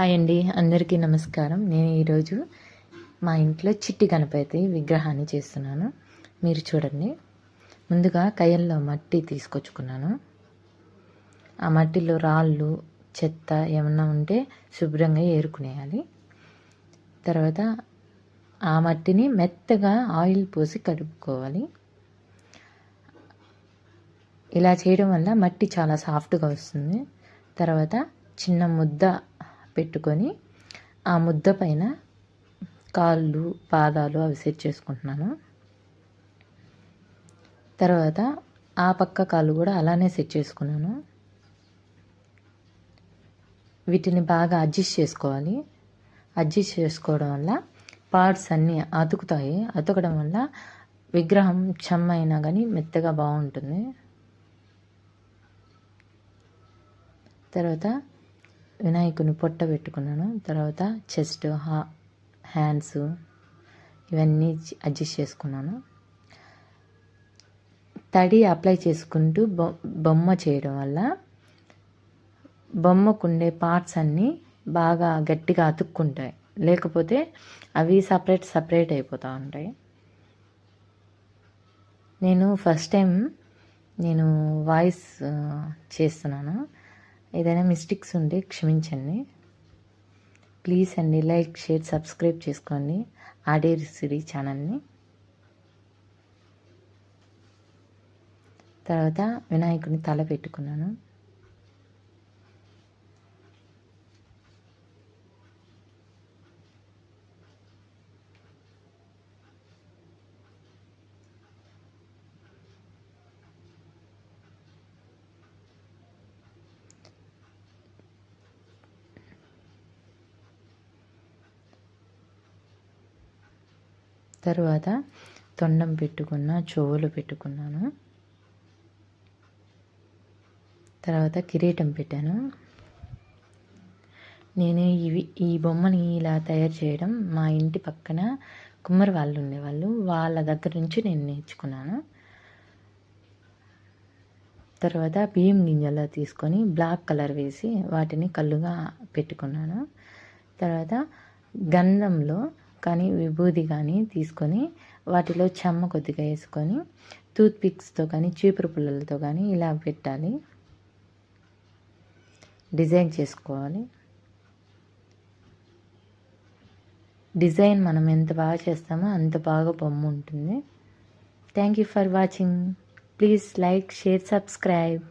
Hi అండి అందరికీ నమస్కారం. నేను ఈరోజు మా ఇంట్లో చిట్టి గణపతి విగ్రహాన్ని చేస్తున్నాను. మీరు చూడండి. ముందుగా కయ్యల్లో మట్టి తీసుకొచ్చుకున్నాను. ఆ మట్టిలో రాళ్ళు చెత్త ఏమన్నా ఉంటే శుభ్రంగా ఏరుకునేయాలి. తర్వాత ఆ మట్టిని మెత్తగా ఆయిల్ పోసి కడుక్కోవాలి. ఇలా చేయడం వల్ల మట్టి చాలా సాఫ్ట్గా వస్తుంది. తర్వాత చిన్న ముద్ద పెట్టుకొని ఆ ముద్ద పైన కాళ్ళు పాదాలు అవి సెట్ చేసుకుంటున్నాను. తర్వాత ఆ పక్క కాళ్ళు కూడా అలానే సెట్ చేసుకున్నాను. వీటిని బాగా అడ్జస్ట్ చేసుకోవాలి. అడ్జస్ట్ చేసుకోవడం వల్ల పార్ట్స్ అన్నీ అతుకుతాయి. అతుకడం వల్ల విగ్రహం చెమ్మైనా కానీ మెత్తగా బాగుంటుంది. తర్వాత వినాయకుని పొట్ట పెట్టుకున్నాను. తర్వాత చెస్ట్ హా హ్యాండ్స్ ఇవన్నీ అడ్జస్ట్ చేసుకున్నాను. తడి అప్లై చేసుకుంటూ బొ బొమ్మ చేయడం వల్ల బొమ్మకుండే పార్ట్స్ అన్నీ బాగా గట్టిగా అతుక్కుంటాయి. లేకపోతే అవి సపరేట్ సపరేట్ అయిపోతూ ఉంటాయి. నేను ఫస్ట్ టైం నేను వాయిస్ చేస్తున్నాను. ఏదైనా మిస్టేక్స్ ఉంటే క్షమించండి. ప్లీజ్ అండి లైక్ షేర్ సబ్స్క్రైబ్ చేసుకోండి. ఆడే సిడి ఛానల్ని తర్వాత వినాయకుని తల పెట్టుకున్నాను. తర్వాత తొండం పెట్టుకున్న చెవులు పెట్టుకున్నాను. తర్వాత కిరీటం పెట్టాను. నేను ఇవి ఈ బొమ్మని ఇలా తయారు చేయడం మా ఇంటి పక్కన కుమ్మరి వాళ్ళు ఉండేవాళ్ళు. వాళ్ళ దగ్గర నుంచి నేను నేర్చుకున్నాను. తర్వాత బియ్యం గింజలు తీసుకొని బ్లాక్ కలర్ వేసి వాటిని కళ్ళుగా పెట్టుకున్నాను. తర్వాత గంధంలో కానీ విభూది కానీ తీసుకొని వాటిలో చెమ్మ కొద్దిగా వేసుకొని టూత్ పిక్స్తో కానీ చీపురు పుల్లలతో కానీ ఇలా పెట్టాలి. డిజైన్ చేసుకోవాలి. డిజైన్ మనం ఎంత బాగా చేస్తామో అంత బాగా బొమ్మ ఉంటుంది. Thank you for watching. Please like share subscribe.